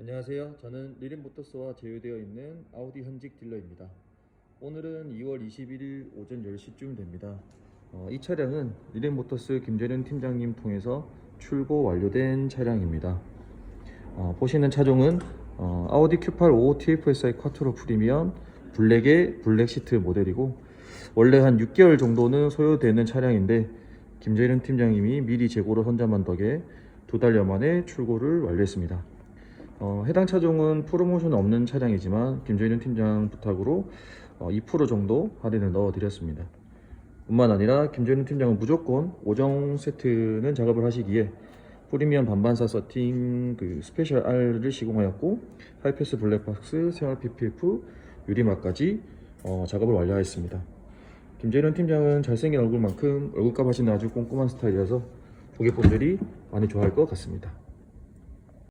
안녕하세요. 저는 리린모터스와 제휴되어 있는 아우디 현직 딜러입니다. 오늘은 2월 21일 오전 10시쯤 됩니다. 어, 이 차량은 리린모터스 김재련 팀장님 통해서 출고 완료된 차량입니다. 어, 보시는 차종은 어, 아우디 Q8 TFSI 쿼트로 프리미엄 블랙의 블랙 시트 모델이고 원래 한 6개월 정도는 소요되는 차량인데 김재련 팀장님이 미리 재고를 선점한 덕에 두 달여 만에 출고를 완료했습니다. 어, 해당 차종은 프로모션 없는 차량이지만 김재윤 팀장 부탁으로 어, 2% 정도 할인을 넣어 드렸습니다. 뿐만 아니라 김재윤 팀장은 무조건 5정 세트는 작업을 하시기에 프리미엄 반반사 서팅 그 스페셜 R을 시공하였고 하이패스 블랙박스 생활 PPF 유리막까지 어, 작업을 완료하였습니다. 김재윤 팀장은 잘생긴 얼굴만큼 얼굴값 하시는 아주 꼼꼼한 스타일이라서 고객분들이 많이 좋아할 것 같습니다.